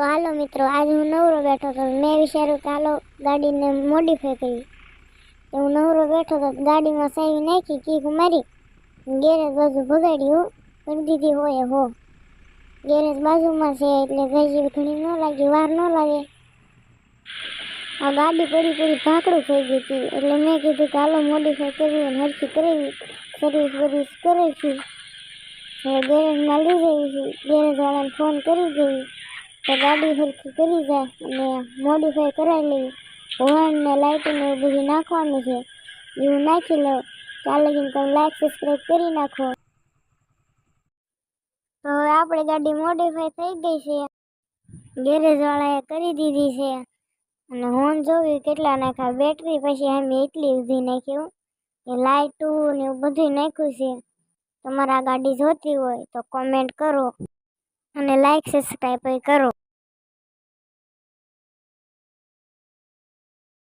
તો હાલો મિત્રો, આજે હું નવરો બેઠો હતો. મેં વિચાર્યું કે હાલો ગાડીને મોડિફાઈ કરી તો હું નવરો બેઠો હતો, ગાડીમાં સાવી નાખી, કીક મારી ગેરેજ બાજુ ભગાડ્યું કરી દીધી હોય હો. ગેરેજ બાજુમાં છે એટલે ગઈ ઘણી ન લાગી, વાર ન લાગે. આ ગાડી પડી પડી ભાકડું થઈ ગઈ હતી. એટલે મેં કીધું કે હાલો મોડિફાઈ કરવી અને હરખી કરાવી. સર્વિસ બર્વિસ કરાવી હવે ગેરેજમાં લઈ જઈ છે. ગેરેજવાળાને ફોન કરી દઈ તો ગાડી સરખી કરી જાય અને મોડિફાઈ કરાવી લઈ હોર્ન ને લાઇટિંગ એવું બધું નાખવાનું છે. એવું નાખી લો. ત્યાં લગીને તમે લાઈક સબસ્ક્રાઈબ કરી નાખો. તો હવે આપણી ગાડી મોડિફાઈ થઈ ગઈ છે. ગેરેજવાળાએ કરી દીધી છે. અને હોર્ન જોયું કેટલા નાખ્યા બેટરી પછી અમે એટલી ઉધી નાખ્યું એ લાઇટું ને એવું બધું નાખ્યું છે. તમારા ગાડી જોતી હોય તો કોમેન્ટ કરો. અને લાઈક સબસ્ક્રાઈબ કરો.